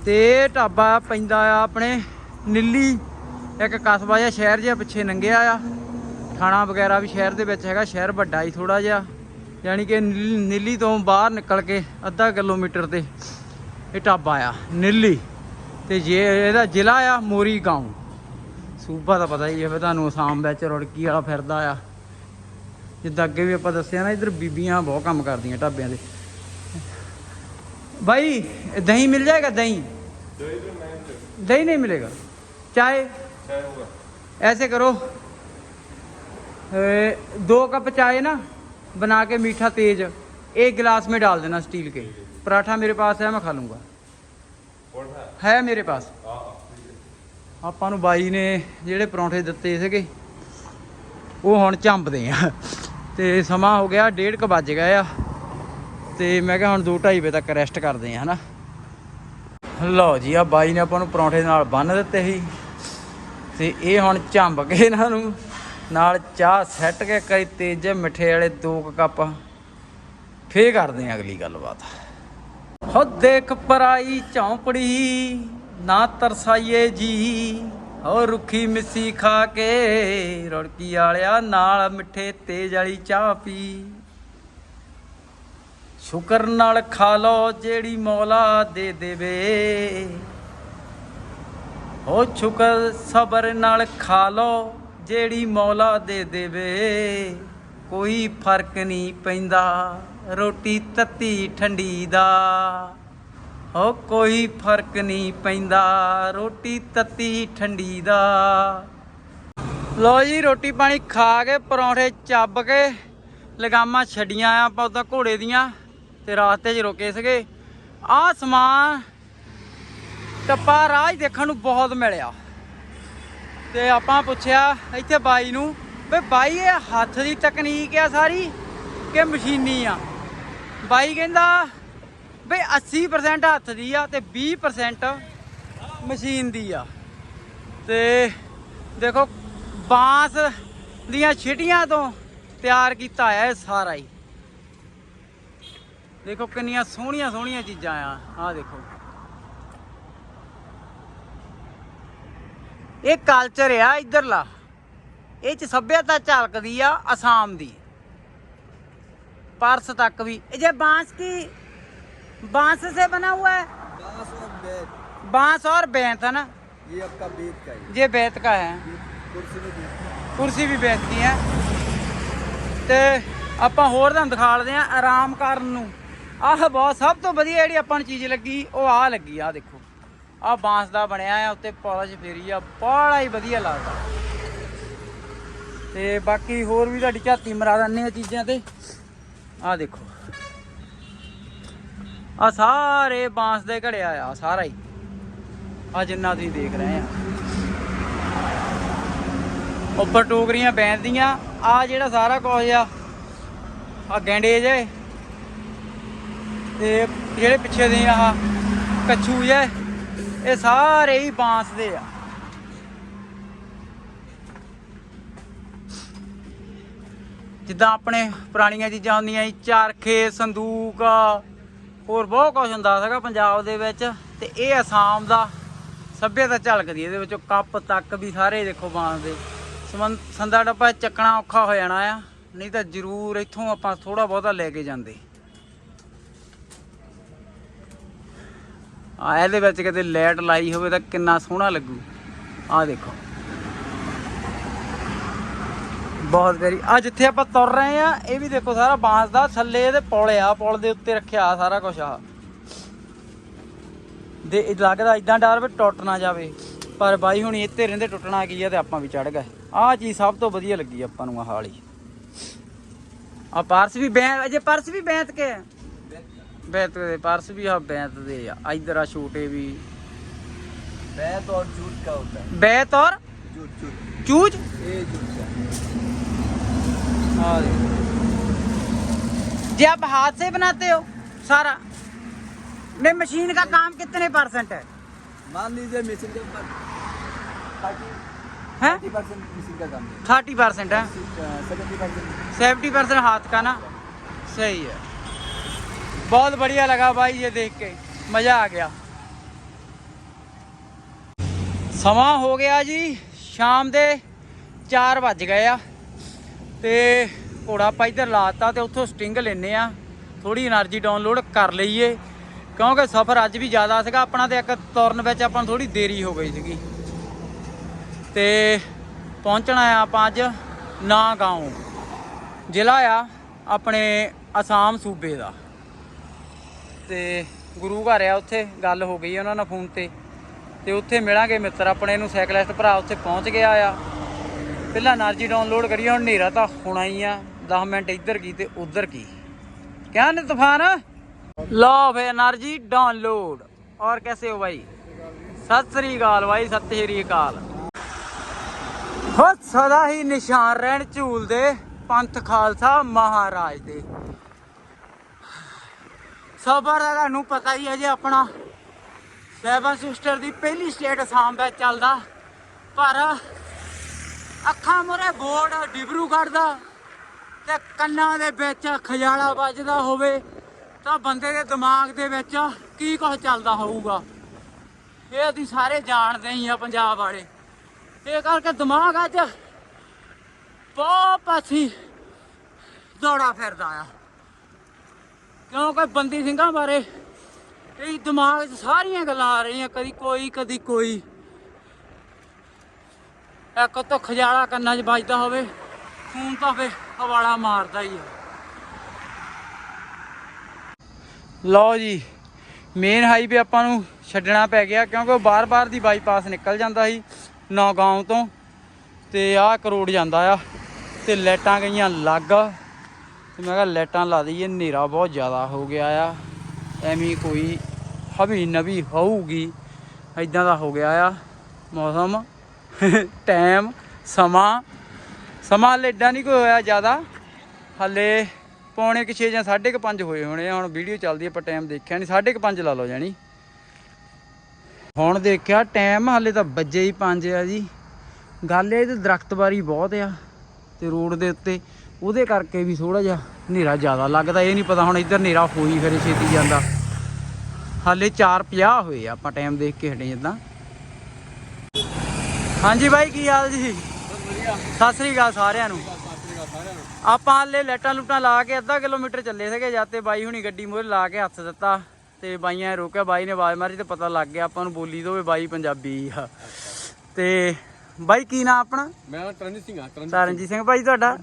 ਤੇ ਢਾਬਾ ਪੈਂਦਾ ਆ ਆਪਣੇ ਨੀਲੀ, ਇੱਕ ਕਸਬਾ ਜਿਹਾ ਸ਼ਹਿਰ ਜਿਹਾ ਪਿੱਛੇ ਨੰਗਿਆ ਆ। ਥਾਣਾ ਵਗੈਰਾ ਵੀ ਸ਼ਹਿਰ ਦੇ ਵਿੱਚ ਹੈਗਾ ਸ਼ਹਿਰ ਵੱਡਾ ਹੀ ਥੋੜਾ ਜਿਹਾ। ਯਾਨੀ ਕਿ ਨੀਲੀ ਤੋਂ ਬਾਹਰ ਨਿਕਲ ਕੇ ਅੱਧਾ ਕਿਲੋਮੀਟਰ ਤੇ ਇਹ ਟਾਬਾ ਆ ਨੀਲੀ। ਤੇ ਜੇ ਇਹਦਾ ਜ਼ਿਲ੍ਹਾ ਆ ਮੋਰੀ ਗਾਉਂ। ਸੂਬਾ ਤਾਂ ਪਤਾ ਹੀ ਹੈ ਫਿਰ ਤੁਹਾਨੂੰ ਅਸਾਮ ਵਿੱਚ ਰੁੜਕੀ ਵਾਲਾ ਫਿਰਦਾ ਆ। ਜਿੱਦਾਂ ਅੱਗੇ ਵੀ ਆਪਾਂ ਦੱਸਿਆ ਨਾ ਇਧਰ ਬੀਬੀਆਂ ਬਹੁਤ ਕੰਮ ਕਰਦੀਆਂ ਢਾਬਿਆਂ ਦੇ ਭਾਈ ਦਹੀਂ ਮਿਲ ਜਾਏਗਾ ਦਹੀਂ? ਦਹੀਂ ਨਹੀਂ ਮਿਲੇਗਾ? ਚਾਹੇ ਐਸੇ ਕਰੋ। दो कप चाय ना बना के मीठा तेज एक गिलास में डाल देना स्टील के पराठा मेरे पास है मैं खा लूंगा है ਮੇਰੇ ਪਾਸ ਆਪਾਂ ਨੂੰ ਬਾਈ ਨੇ ਜਿਹੜੇ ਪਰੌਂਠੇ ਦਿੱਤੇ ਸੀਗੇ ਉਹ ਹੁਣ ਚੰਬਦੇ ਆ ਤੇ ਸਮਾਂ ਹੋ ਗਿਆ ਡੇਢ ਕੁ ਵੱਜ ਗਏ ਆ ਤੇ ਮੈਂ ਕਿਹਾ ਹੁਣ 2:30 ਵਜੇ ਤੱਕ ਰੈਸਟ ਕਰਦੇ ਆ ਹਨਾ ਲਓ ਜੀ ਆ ਬਾਈ ਨੇ ਆਪਾਂ ਨੂੰ ਪਰੌਂਠੇ ਨਾਲ ਬੰਨ ਦਿੱਤੇ ਸੀ ਤੇ ਇਹ ਹੁਣ ਝੰਬ ਕੇ ਇਹਨਾਂ ਨੂੰ ਨਾਲ ਚਾਹ ਸੈੱਟ ਕੇ ਕਈ ਤੇਜ ਮਿੱਠੇ ਵਾਲੇ ਦੋ ਕੱਪ। ਫੇਰ ਕਰਦੇ ਆ ਅਗਲੀ ਗੱਲਬਾਤ। ਹੋ ਦੇਖ ਪਰਾਈ ਝੌਂਪੜੀ ਨਾ ਤਰਸਾਈਏ ਜੀ। ਹੋ ਰੁੱਖੀ ਮਿੱਸੀ ਖਾ ਕੇ ਰੜਕੀ ਵਾਲਿਆ ਨਾਲ ਮਿੱਠੇ ਤੇਜ ਵਾਲੀ ਚਾਹ ਪੀ। ਸ਼ੁਕਰ ਨਾਲ ਖਾ ਲੋ ਜਿਹੜੀ ਮੌਲਾ ਦੇ ਦੇਵੇ। ਹੋ ਸ਼ੁਕਰ ਸਬਰ ਨਾਲ ਖਾ ਲੋ ਜਿਹੜੀ ਮੌਲਾ ਦੇ ਦੇਵੇ, ਕੋਈ ਫ਼ਰਕ ਨਹੀਂ ਪੈਂਦਾ, ਰੋਟੀ ਤੱਤੀ ਠੰਡੀ ਦਾ। ਹੋ, ਕੋਈ ਫ਼ਰਕ ਨਹੀਂ ਪੈਂਦਾ, ਰੋਟੀ ਤੱਤੀ ਠੰਡੀ ਦਾ। ਲੋ ਜੀ, ਰੋਟੀ ਪਾਣੀ ਖਾ ਕੇ ਪਰੌਂਠੇ ਚੱਬ ਕੇ ਲਗਾਮਾਂ ਛੱਡੀਆਂ ਆ ਆਪਾਂ ਉਹਦਾ ਘੋੜੇ ਦੀਆਂ ਤੇ ਰਾਸਤੇ 'ਚ ਰੁਕੇ ਸੀਗੇ। ਆਹ ਸਮਾਨ ਟੱਪਾ ਰਾਜ ਦੇਖਣ ਨੂੰ ਬਹੁਤ ਮਿਲਿਆ। ਤੇ ਆਪਾਂ ਪੁੱਛਿਆ ਇੱਥੇ ਬਾਈ ਨੂੰ, ਵੀ ਬਾਈ ਇਹ ਹੱਥ ਦੀ ਤਕਨੀਕ ਆ ਸਾਰੀ ਕਿ ਮਸ਼ੀਨੀ ਆ? ਬਾਈ ਕਹਿੰਦਾ ਵੀ 80% ਹੱਥ ਦੀ ਆ ਤੇ 20% ਮਸ਼ੀਨ ਦੀ ਆ। ਤੇ ਦੇਖੋ, ਬਾਂਸ ਦੀਆਂ ਛਿਟੀਆਂ ਤੋਂ ਤਿਆਰ ਕੀਤਾ ਆ ਇਹ ਸਾਰਾ ਹੀ। ਦੇਖੋ ਕਿੰਨੀਆਂ ਸੋਹਣੀਆਂ ਸੋਹਣੀਆਂ ਚੀਜ਼ਾਂ ਆ। ਆਹ ਦੇਖੋ। ਇਹ ਕਲਚਰ ਆ ਇਧਰਲਾ ਇਹ ਚ ਸੱਭਿਅਤਾ ਝਲਕਦੀ ਆ ਅਸਾਮ ਦੀ ਪਰਸ ਤੱਕ ਵੀ ਇਹ ਜੇ बांस की बांस से बना हुआ है बांस और बेत बांस और बेंत है ना ये आपका बेत का है ये बेत का है कुर्सी में भी ਕੁਰਸੀ ਵੀ बेत की है ਤੇ ਆਪਾਂ ਹੋਰ ਤੁਹਾਨੂੰ ਦਿਖਾ ਲਦੇ ਆ ਆਰਾਮ ਕਰਨ ਨੂੰ ਆਹ ਬਹੁਤ ਸਭ ਤੋਂ ਵਧੀਆ ਜਿਹੜੀ ਆਪਾਂ ਨੂੰ ਚੀਜ਼ ਲੱਗੀ ਉਹ ਆਹ ਲੱਗੀ ਆ ਦੇਖੋ ਆਹ ਬਾਂਸ ਦਾ ਬਣਿਆ ਆ, ਉੱਤੇ ਪਾਲਿਸ਼ ਫੇਰੀ ਆ ਬੜਾ ਹੀ ਵਧੀਆ ਲੱਗਦਾ। ਤੇ ਬਾਕੀ ਹੋਰ ਵੀ ਤੁਹਾਡੀ ਝਾਤੀ ਮਰਾ ਦਿੰਨੇ ਆ ਚੀਜ਼ਾਂ ਤੇ। ਆਹ ਦੇਖੋ। ਆ ਸਾਰੇ ਬਾਂਸ ਦੇ ਘੜਿਆ ਆ, ਸਾਰਾ ਹੀ। ਆ ਜਿੰਨਾ ਤੁਸੀਂ ਦੇਖ ਰਹੇ ਆ। ਉੱਪਰ ਟੋਕਰੀਆਂ ਬੈਂਦੀਆਂ ਆ ਜਿਹੜਾ ਸਾਰਾ ਕੁਝ ਆ ਆ ਗੈਂਡੇ ਜੇ ਤੇ ਜਿਹੜੇ ਪਿੱਛੇ ਦੇ ਆ ਕੱਛੂ ਜੇ ਇਹ ਸਾਰੇ ਹੀ ਬਾਂਸ ਦੇ ਆ। ਜਿੱਦਾਂ ਆਪਣੇ ਪੁਰਾਣੀਆਂ ਚੀਜ਼ਾਂ ਹੁੰਦੀਆਂ ਸੀ ਚਰਖੇ, ਸੰਦੂਕ ਹੋਰ ਬਹੁਤ ਕੁਝ ਹੁੰਦਾ ਸੀਗਾ ਪੰਜਾਬ ਦੇ ਵਿੱਚ। ਤੇ ਇਹ ਅਸਾਮ ਦਾ ਸੱਭਿਅਤਾ ਝਲਕਦੀ ਇਹਦੇ ਵਿੱਚੋਂ ਕੱਪ ਤੱਕ ਵੀ ਸਾਰੇ ਦੇਖੋ ਬਾਂਸ ਦੇ। ਸੰਦਾ ਡੱਬਾ ਚੱਕਣਾ ਔਖਾ ਹੋ ਜਾਣਾ ਆ, ਨਹੀਂ ਤਾਂ ਜ਼ਰੂਰ ਇੱਥੋਂ ਆਪਾਂ ਥੋੜਾ ਬਹੁਤਾ ਲੈ ਕੇ ਜਾਂਦੇ। ਆ, ਇਹਦੇ ਵਿੱਚ ਕਿਤੇ ਲਾਈਟ ਲਾਈ ਹੋਵੇ ਤਾਂ ਕਿੰਨਾ ਸੋਹਣਾ ਲੱਗੂ। ਆ ਦੇਖੋ। ਬਹੁਤ ਪਿਆਰੀ। ਆ ਜਿੱਥੇ ਆਪਾਂ ਤੁਰ ਰਹੇ ਆ, ਇਹ ਵੀ ਦੇਖੋ ਸਾਰਾ ਬਾਂਸ ਦਾ, ਥੱਲੇ ਇਹਦੇ ਪੁਲ ਆ, ਪੁਲ ਦੇ ਉੱਤੇ ਰੱਖਿਆ ਸਾਰਾ ਕੁਝ ਆ। ਦੇ ਲੱਗਦਾ ਇਦਾਂ ਡਰ ਵੀ ਟੁੱਟ ਨਾ ਜਾਵੇ, ਪਰ ਬਾਈ ਹੁਣ ਇੱਥੇ ਰਹਿੰਦੇ ਟੁੱਟਣਾ ਕੀ ਆ ਤੇ ਆਪਾਂ ਵੀ ਚੜ ਗਏ। ਆਹ ਚੀਜ਼ ਸਭ ਤੋਂ ਵਧੀਆ ਲੱਗੀ ਆਪਾਂ ਨੂੰ ਆਹ ਵਾਲੀ ਆ ਪਰਸ ਵੀ ਬੈਂ ਅਜੇ ਪਰਸ ਵੀ ਬੈਂਤ ਕੇ बैत दे पर्स भी हाँ बैत दे इधर आ छोटे भी। बैत और चूज़ का होता है। बैत और चूज़ हाँ जी। जब हाथ से बनाते हो सारा। ने मशीन का काम कितने परसेंट है? मान लीजिए मशीन का पर थर्टी परसेंट है। uh, सेवेंटी परसेंट हाथ का ना? हाँ। सही है। बहुत बढ़िया लगा भाई ये देख के मज़ा आ गया ਸਮਾਂ ਹੋ ਗਿਆ ਜੀ, ਸ਼ਾਮ ਦੇ 4 ਵੱਜ ਗਏ ਆ। ਤੇ ਘੋੜਾ ਆਪਾਂ ਇਧਰ ਲਾਤਾ ਤੇ ਉੱਥੋਂ ਸਟਿੰਗ ਲੈਨੇ ਆ। ਥੋੜੀ એનર્ਜੀ ਡਾਊਨਲੋਡ ਕਰ ਲਈਏ। ਕਿਉਂਕਿ ਸਫ਼ਰ ਅੱਜ ਵੀ ਜ਼ਿਆਦਾ ਸੀਗਾ, ਆਪਣਾ ਤੇ ਇੱਕ ਤੁਰਨ ਵਿੱਚ ਆਪਾਂ ਨੂੰ ਥੋੜੀ ਦੇਰੀ ਹੋ ਗਈ ਸੀਗੀ। ਤੇ ਪਹੁੰਚਣਾ ਆ ਆਪਾਂ ਅੱਜ ਨਾ ਗਾਉਂ ਜ਼ਿਲ੍ਹਾ ਆ ਆਪਣੇ ਅਸਾਮ ਸੂਬੇ ਦਾ। ਤੇ ਗੁਰੂ ਘਰ ਆ ਉੱਥੇ, ਗੱਲ ਹੋ ਗਈ ਉਹਨਾਂ ਨਾਲ ਫੋਨ ਤੇ। ਤੇ ਉੱਥੇ ਮਿਲਾਂਗੇ ਮਿੱਤਰ, ਆਪਣੇ ਨੂੰ ਸਾਈਕਲਿਸਟ ਭਰਾ ਉੱਥੇ ਪਹੁੰਚ ਗਿਆ ਆ। ਪਹਿਲਾਂ એનર્ਜੀ ਡਾਊਨਲੋਡ ਕਰੀ, ਹੁਣ ਹਨੇਰਾ ਤਾਂ ਹੋਣਾ ਹੀ ਆ। 10 ਮਿੰਟ ਇੱਧਰ ਕੀ ਤੇ ਉੱਧਰ ਕੀ। ਕਿਆ ਨੇ ਤੂਫਾਨ? ਲਓ ਫੇ એનર્ਜੀ ਡਾਊਨਲੋਡ। ਔਰ ਕੈਸੇ ਹੋ ਬਾਈ? ਸਤਿ ਸ੍ਰੀ ਅਕਾਲ ਬਾਈ, ਸਤਿ ਸ੍ਰੀ ਅਕਾਲ। ਹੋ ਸਦਾ ਹੀ ਨਿਸ਼ਾਨ ਰਹਿਣ ਝੂਲ ਦੇ, ਪੰਥ ਖਾਲਸਾ ਮਹਾਰਾਜ ਦੇ। ਸਬਰ ਦਾ ਤੁਹਾਨੂੰ ਪਤਾ ਹੀ ਹੈ ਜੇ ਆਪਣਾ ਸੈਵਨ ਸਿਸਟਰ ਦੀ ਪਹਿਲੀ ਸਟੇਟ ਅਸਾਮ ਵਿੱਚ ਚੱਲਦਾ, ਪਰ ਅੱਖਾਂ ਮੋਰੇ ਬੋਰਡ ਡਿਬਰੂਗੜ੍ਹ ਦਾ ਤੇ ਕੰਨਾਂ ਦੇ ਵਿੱਚ ਖਜਾਲਾ ਵੱਜਦਾ ਹੋਵੇ ਤਾਂ ਬੰਦੇ ਦੇ ਦਿਮਾਗ ਦੇ ਵਿੱਚ ਕੀ ਕੁਝ ਚੱਲਦਾ ਹੋਊਗਾ। ਇਹ ਅਸੀਂ ਸਾਰੇ ਜਾਣਦੇ ਹੀ ਆ ਪੰਜਾਬ ਵਾਲੇ। ਇਹ ਕਰਕੇ ਦਿਮਾਗ ਅੱਜ ਬਹੁਤ ਪਾਸੀ ਦੌੜਾ ਫਿਰਦਾ ਆ। ਕਿਉਂਕਿ ਬੰਦੀ ਸਿੰਘਾਂ ਬਾਰੇ? ਇਹ ਦਿਮਾਗ 'ਚ ਸਾਰੀਆਂ ਗੱਲਾਂ ਆ ਰਹੀਆਂ, ਕਦੀ ਕੋਈ ਕਦੀ ਕੋਈ। ਇੱਕ ਤੋਂ ਖਜਾਲਾ ਕੰਨਾਂ 'ਚ ਵੱਜਦਾ ਹੋਵੇ, ਖੂਨ ਤਾਂ ਫੇ ਹਵਾਲਾ ਮਾਰਦਾ ਹੀ ਆ। ਲਓ ਜੀ ਮੇਨ ਹਾਈਵੇ ਆਪਾਂ ਨੂੰ ਛੱਡਣਾ ਪੈ ਗਿਆ, ਕਿਉਂਕਿ ਉਹ ਬਾਰ-ਬਾਰ ਦੀ ਬਾਈਪਾਸ ਨਿਕਲ ਜਾਂਦਾ ਸੀ ਨੌਗਾਉਂ ਤੋਂ, ਤੇ ਆਹ ਕਰੋੜ ਜਾਂਦਾ ਆ, ਤੇ ਲਾਈਟਾਂ ਗਈਆਂ ਲੱਗ ਤੇ ਮੈਂ ਕਿਹਾ ਲਾਈਟਾਂ ਲਾ ਦਈਏ, ਹਨੇਰਾ ਬਹੁਤ ਜ਼ਿਆਦਾ ਹੋ ਗਿਆ ਆ। ਐਵੇਂ ਕੋਈ ਹਵੀ ਨਵੀ ਹੋਊਗੀ ਐਦਾਂ ਦਾ ਹੋ ਗਿਆ ਆ। ਮੌਸਮ, ਟਾਈਮ, ਸਮਾਂ। ਸਮਾਂ ਹਲੇ ਏਡਾ ਨਹੀਂ ਕੋਈ ਹੋਇਆ ਜ਼ਿਆਦਾ। ਹਲੇ ਪੌਣੇ ਕਿ 6 ਜਾਂ 5:30 ਹੋਏ ਹੋਣੇ ਆ, ਹੁਣ ਵੀਡੀਓ ਚੱਲਦੀ ਆਪਾਂ ਟਾਈਮ ਦੇਖਿਆ ਨਹੀਂ 5:30 ਲਾ ਲਓ ਜਾਨੀ ਹੁਣ ਦੇਖਿਆ, ਟਾਈਮ ਹਲੇ ਤਾਂ ਵੱਜੇ ਹੀ 5 ਆ ਜੀ। ਗੱਲ ਇਹ ਤੇ ਦਰਖਤਬਾਰੀ ਬਹੁਤ ਆ, ਤੇ ਰੋਡ ਦੇ ਉੱਤੇ ਉਹਦੇ ਕਰਕੇ ਵੀ ਥੋੜਾ ਜਿਹਾ ਹਨੇਰਾ ਜ਼ਿਆਦਾ ਲੱਗਦਾ ਇਹ ਨਹੀਂ ਪਤਾ ਹੁਣ ਇੱਧਰ ਹਨੇਰਾ ਹੋਈ ਫਿਰ ਛੇਤੀ ਜਾਂਦਾ। ਹਾਲੇ 4:50 ਹੋਏ ਆ ਆਪਾਂ ਟਾਈਮ ਦੇਖ ਕੇ ਹਟੇ ਜਿੱਦਾਂ। ਹਾਂਜੀ ਬਾਈ ਕੀ ਹਾਲ ਜੀ? ਸਤਿ ਸ੍ਰੀ ਅਕਾਲ ਸਾਰਿਆਂ ਨੂੰ। ਆਪਾਂ ਹਾਲੇ ਲੈਟਾਂ ਲੁਟਾਂ ਲਾ ਕੇ ਅੱਧਾ ਕਿਲੋਮੀਟਰ ਚੱਲੇ ਸੀਗੇ ਜਦ ਤੇ ਬਾਈ ਹੁਣੀ ਗੱਡੀ ਮੂਹਰੇ ਲਾ ਕੇ ਹੱਥ ਦਿੱਤਾ ਤੇ ਬਾਈਆਂ ਰੋਕਿਆ ਬਾਈ ਨੇ ਆਵਾਜ਼ ਮਾਰੀ ਤੇ ਪਤਾ ਲੱਗ ਗਿਆ ਆਪਾਂ ਨੂੰ ਬੋਲੀ ਤੋਂ ਵੀ ਬਾਈ ਪੰਜਾਬੀ ਆ। ਤੇ ਬਾਈ ਕੀ ਨਾਮ ਆਪਣਾ? ਮੈਂ ਤਰਨਜੀਤ ਸਿੰਘ ਆ ਤਰਨਜੀਤ ਸਿੰਘ ਭਾਈ ਤੁਹਾਡਾ?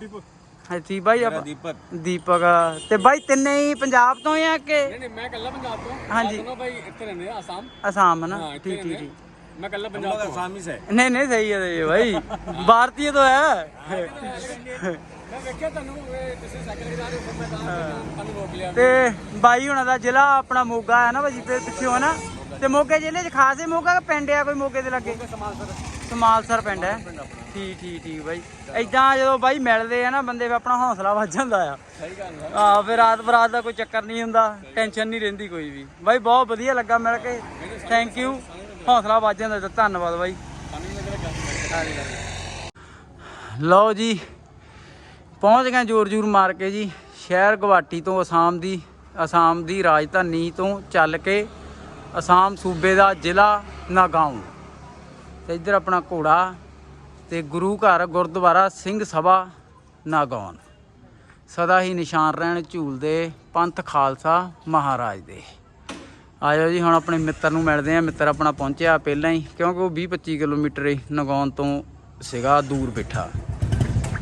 ਹਾਂਜੀ ਬਾਈ ਆਪਾਂ ਦੀਪਕ। ਦੀਪਕ। ਤੇ ਬਾਈ ਤਿੰਨੇ ਹੀ ਪੰਜਾਬ ਤੋਂ ਹੀ ਆ ਕਿ? ਨਹੀਂ ਨਹੀਂ ਮੈਂ ਕੱਲਾ ਪੰਜਾਬ ਤੋਂ। ਹਾਂਜੀ। ਦੋਨੋਂ ਭਾਈ ਇੱਥੇ ਰਹਿੰਦੇ ਆ ਆਸਾਮ ਅਸਾਮ ਨਾ ਹਾਂ ਇੱਥੇ ਠੀਕ ਠੀਕ ਰਹਿੰਦੇ ਠੀਕ। ਮੈਂ ਕੱਲਾ ਪੰਜਾਬ ਤੋਂ ਆਸਾਮੀ ਸੇ ਨਹੀਂ ਨਹੀਂ ਸਹੀ ਹੈ ਇਹ ਭਾਈ ਭਾਰਤੀ तो है ਮੈਂ ਵੇਖਿਆ ਤੁਹਾਨੂੰ ਇਹ ਤੁਸੀਂ ਸਾਈਕਲ ਚਲਾ ਰਹੇ ਹੋ ਮੈਂ ਤਾਂ ਤੁਹਾਨੂੰ ਰੋਕ ਲਿਆ। ਤੇ ਬਾਈ ਹੁਣਾਂ ਦਾ ਜ਼ਿਲ੍ਹਾ ਆਪਣਾ ਮੋਗਾ ਹੈ ਨਾ ਭਾਜੀ ਤੇ ਪਿੱਛੇ ਹੋ ਨਾ ਤੇ ਮੋਗੇ ਜ਼ਿਲ੍ਹੇ 'ਚ ਖਾਸੇ ਮੋਗਾ ਦਾ ਪਿੰਡ ਆ ਕੋਈ ਮੋਗੇ ਦੇ ਲੱਗੇ? ਸਮਾਲਸਰ ਪਿੰਡ ਹੈ। ਠੀਕ ਠੀਕ ਠੀਕ ਬਾਈ। ਐਦਾਂ ਜਦੋਂ ਬਾਈ ਮਿਲਦੇ ਆ ਨਾ, ਬੰਦੇ ਫਿਰ ਆਪਣਾ ਹੌਸਲਾ ਵੱਜ ਜਾਂਦਾ ਆ। ਸਹੀ ਗੱਲ ਹੈ ਆ ਫਿਰ ਰਾਤ ਬਰਾਤ ਦਾ ਕੋਈ ਚੱਕਰ ਨਹੀਂ ਹੁੰਦਾ, ਟੈਨਸ਼ਨ ਨਹੀਂ ਰਹਿੰਦੀ ਕੋਈ ਵੀ। ਬਾਈ ਬਹੁਤ ਵਧੀਆ ਲੱਗਾ ਮਿਲ ਕੇ। ਥੈਂਕ ਯੂ ਹੌਸਲਾ ਵੱਜ ਜਾਂਦਾ ਧੰਨਵਾਦ ਬਾਈ। ਲਓ ਜੀ, ਪਹੁੰਚ ਗਏ ਜੋਰ ਜੂਰ ਮਾਰ ਕੇ ਜੀ। ਸ਼ਹਿਰ ਗੁਵਾਹਾਟੀ ਤੋਂ ਅਸਾਮ ਦੀ ਅਸਾਮ ਦੀ ਰਾਜਧਾਨੀ ਤੋਂ ਚੱਲ ਕੇ ਅਸਾਮ ਸੂਬੇ ਦਾ ਜ਼ਿਲ੍ਹਾ ਨਾਗਾਉਂ ਤੇ ਇੱਧਰ ਆਪਣਾ ਘੋੜਾ ਤੇ ਗੁਰੂ ਘਰ ਗੁਰਦੁਆਰਾ ਸਿੰਘ ਸਭਾ ਨਾਗੌਨ। ਸਦਾ ਹੀ ਨਿਸ਼ਾਨ ਰਹਿਣ ਝੂਲਦੇ ਪੰਥ ਖਾਲਸਾ ਮਹਾਰਾਜ ਦੇ। ਆਜੋ ਜੀ, ਹੁਣ ਆਪਣੇ ਮਿੱਤਰ ਨੂੰ ਮਿਲਦੇ ਆ ਮਿੱਤਰ ਆਪਣਾ ਪਹੁੰਚਿਆ ਪਹਿਲਾਂ ਹੀ, ਕਿਉਂਕਿ ਉਹ 20 25 ਕਿਲੋਮੀਟਰ ਹੀ ਨਗੌਨ ਤੋਂ ਸੀਗਾ, ਦੂਰ ਬੈਠਾ।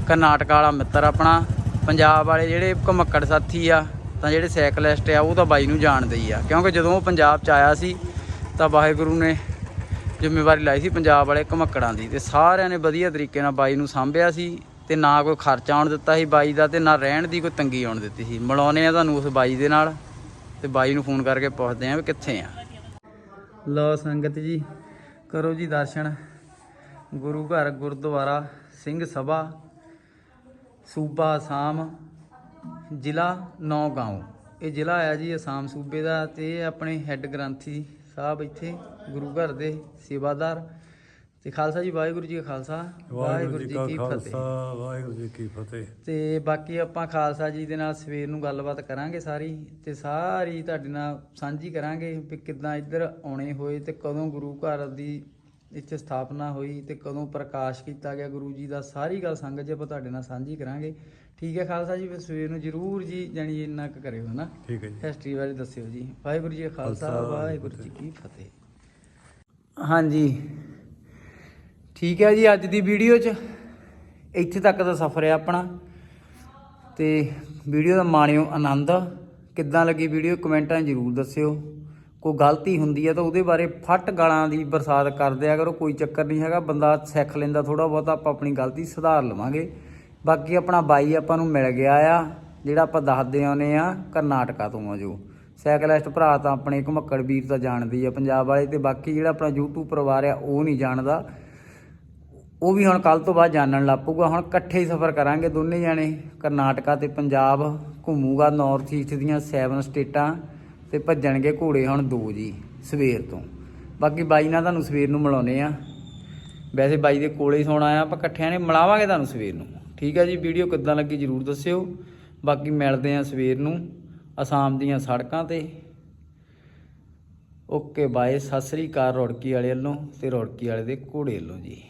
ਕਰਨਾਟਕ ਵਾਲਾ ਮਿੱਤਰ ਆਪਣਾ, ਪੰਜਾਬ ਵਾਲੇ ਜਿਹੜੇ ਘਮੱਕੜ ਸਾਥੀ ਆ, ਤਾਂ ਜਿਹੜੇ ਸਾਈਕਲਿਸਟ ਆ, ਉਹ ਤਾਂ ਬਾਈ ਨੂੰ ਜਾਣਦੇ ਹੀ ਆ। ਕਿਉਂਕਿ ਜਦੋਂ ਉਹ ਪੰਜਾਬ ਚ ਆਇਆ ਸੀ, ਤਾਂ ਵਾਹਿਗੁਰੂ ਨੇ ਜ਼ਿੰਮੇਵਾਰੀ ਲਾਈ ਸੀ ਪੰਜਾਬ ਵਾਲੇ ਘਮੱਕੜਾਂ ਦੀ ਤੇ ਸਾਰਿਆਂ ਨੇ ਵਧੀਆ ਤਰੀਕੇ ਨਾਲ ਬਾਈ ਨੂੰ ਸਾਂਭਿਆ ਸੀ ਤੇ ਨਾ ਕੋਈ ਖਰਚਾ ਆਉਣ ਦਿੱਤਾ ਸੀ ਬਾਈ ਦਾ ਤੇ ਨਾ ਰਹਿਣ ਦੀ ਕੋਈ ਤੰਗੀ ਆਉਣ ਦਿੱਤੀ ਸੀ। ਮਿਲਾਉਨੇ ਆ ਤੁਹਾਨੂੰ ਉਸ ਬਾਈ ਦੇ ਨਾਲ ਤੇ ਬਾਈ ਨੂੰ ਫੋਨ ਕਰਕੇ ਪੁੱਛਦੇ ਆ ਵੀ ਕਿੱਥੇ ਆ। ਲੋ ਸੰਗਤ ਜੀ, ਕਰੋ ਜੀ ਦਰਸ਼ਨ। ਗੁਰੂ ਘਰ, ਗੁਰਦੁਆਰਾ, ਸਿੰਘ ਸਭਾ, ਸੂਬਾ ਅਸਾਮ, ਜ਼ਿਲ੍ਹਾ ਨੌਗਾਉਂ। ਇਹ ਜ਼ਿਲ੍ਹਾ ਆਇਆ ਜੀ ਅਸਾਮ ਸੂਬੇ ਦਾ ਤੇ ਇਹ ਆਪਣੇ ਹੈੱਡ ਗ੍ਰੰਥੀ ਸਾਹਿਬ ਇੱਥੇ ਗੁਰੂ ਘਰ ਦੇ ਸੇਵਾਦਾਰ ਤੇ ਖਾਲਸਾ ਜੀ ਵਾਹਿਗੁਰੂ ਜੀ ਕਾ ਖਾਲਸਾ ਵਾਹਿਗੁਰੂ ਜੀ ਕੀ ਫਤਿਹ। ਵਾਹਿਗੁਰੂ ਜੀ ਕੀ ਫਤਿਹ। ਤੇ ਬਾਕੀ ਆਪਾਂ ਖਾਲਸਾ ਜੀ ਦੇ ਨਾਲ ਸਵੇਰ ਨੂੰ ਗੱਲਬਾਤ ਕਰਾਂਗੇ ਸਾਰੀ ਤੇ ਸਾਰੀ ਤੁਹਾਡੇ ਨਾਲ ਸਾਂਝੀ ਕਰਾਂਗੇ ਵੀ ਕਿੱਦਾਂ ਇੱਧਰ ਆਉਣੇ ਹੋਏ ਤੇ ਕਦੋਂ ਗੁਰੂ ਘਰ ਦੀ ਇੱਥੇ ਸਥਾਪਨਾ ਹੋਈ ਤੇ ਕਦੋਂ ਪ੍ਰਕਾਸ਼ ਕੀਤਾ ਗਿਆ। ਗੁਰੂ ਜੀ ਦਾ ਸਾਰੀ ਗੱਲ ਸੰਗਤ ਜੀ ਆਪਾਂ ਤੁਹਾਡੇ ਨਾਲ ਸਾਂਝੀ ਕਰਾਂਗੇ। ਠੀਕ ਹੈ ਖਾਲਸਾ ਜੀ ਫਿਰ ਸਵੇਰ ਨੂੰ ਜਰੂਰ ਜੀ ਜਾਣੀ ਇੰਨਾ ਕੁ ਕਰਿਓ ਹਨਾ? ਠੀਕ ਹੈ ਜੀ। ਹਿਸਟਰੀ ਬਾਰੇ ਦੱਸਿਓ ਜੀ। ਵਾਹਿਗੁਰੂ ਜੀ ਕਾ ਖਾਲਸਾ ਵਾਹਿਗੁਰੂ ਜੀ ਕੀ ਫਤਿਹ। ਹਾਂਜੀ। ਠੀਕ ਹੈ ਜੀ ਅੱਜ ਦੀ ਵੀਡੀਓ 'ਚ ਇੱਥੇ ਤੱਕ ਦਾ ਸਫ਼ਰ ਹੈ ਆਪਣਾ। ਤੇ ਵੀਡੀਓ ਦਾ ਮਾਣਿਓ ਆਨੰਦ ਕਿੱਦਾਂ ਲੱਗੀ ਵੀਡੀਓ ਕਮੈਂਟਾਂ ਜ਼ਰੂਰ ਦੱਸਿਓ। ਕੋਈ ਗਲਤੀ ਹੁੰਦੀ ਹੈ ਤਾਂ ਉਹਦੇ ਬਾਰੇ ਫੱਟ ਗਾਲਾਂ ਦੀ ਬਰਸਾਤ ਕਰ ਦਿਆ ਕਰੋ ਕੋਈ ਚੱਕਰ ਨਹੀਂ ਹੈਗਾ ਬੰਦਾ ਸਿੱਖ ਲੈਂਦਾ ਥੋੜਾ ਬਹੁਤਾ ਆਪਾਂ ਆਪਣੀ ਗਲਤੀ ਸੁਧਾਰ ਲਵਾਂਗੇ। ਬਾਕੀ ਆਪਣਾ ਬਾਈ ਆਪਾਂ ਨੂੰ ਮਿਲ ਗਿਆ ਆ, ਜਿਹੜਾ ਆਪਾਂ ਦੱਸਦੇ ਆਉਨੇ ਆ, ਕਰਨਾਟਕਾ ਤੋਂ ਆ ਜੋ। ਸਾਈਕਲਿਸਟ ਭਰਾ ਤਾਂ ਆਪਣੇ ਘਮੱਕੜ ਵੀਰ ਤਾਂ ਜਾਣਦੀ ਆ ਪੰਜਾਬ ਵਾਲੇ ਤੇ ਬਾਕੀ ਜਿਹੜਾ ਆਪਣਾ YouTube ਪਰਿਵਾਰ ਆ, ਉਹ ਨਹੀਂ ਜਾਣਦਾ। ਉਹ ਵੀ ਹੁਣ ਕੱਲ ਤੋਂ ਬਾਅਦ ਜਾਣਨ ਲੱਗ ਪਊਗਾ। ਹੁਣ ਇਕੱਠੇ ਹੀ ਸਫ਼ਰ ਕਰਾਂਗੇ ਦੋਨੇ ਜਾਣੇ, ਕਰਨਾਟਕਾ ਤੇ ਪੰਜਾਬ, ਘੁੰਮੂਗਾ ਨਾਰਥ ਈਸਟ ਦੀਆਂ 7 ਸਟੇਟਾਂ ਤੇ ਭੱਜਣਗੇ ਘੋੜੇ ਹੁਣ ਦੋ ਜੀ, ਸਵੇਰ ਤੋਂ। ਬਾਕੀ ਬਾਈ ਨਾਲ ਤੁਹਾਨੂੰ ਸਵੇਰ ਨੂੰ ਮਿਲਾਉਨੇ ਆ। ਵੈਸੇ ਬਾਈ ਦੇ ਕੋਲੇ ਹੀ ਸੌਣਾ ਆ, ਆਪਾਂ ਇਕੱਠਿਆਂ ਨੇ ਮਿਲਾਵਾਂਗੇ ਤੁਹਾਨੂੰ ਸਵੇਰ ਨੂੰ। ਠੀਕ ਹੈ ਜੀ, ਵੀਡੀਓ ਕਿੱਦਾਂ ਲੱਗੀ ਜਰੂਰ ਦੱਸਿਓ। ਬਾਕੀ ਮਿਲਦੇ ਆ ਸਵੇਰ ਨੂੰ, ਅਸਾਮ ਦੀਆਂ ਸੜਕਾਂ ਤੇ। ਓਕੇ, ਬਾਏ, ਸਤਿ ਸ੍ਰੀ ਅਕਾਲ, ਰੌੜਕੀ ਵਾਲੇ ਵੱਲੋਂ ਤੇ ਰੌੜਕੀ ਵਾਲੇ ਦੇ ਘੋੜੇ ਵੱਲੋਂ ਜੀ।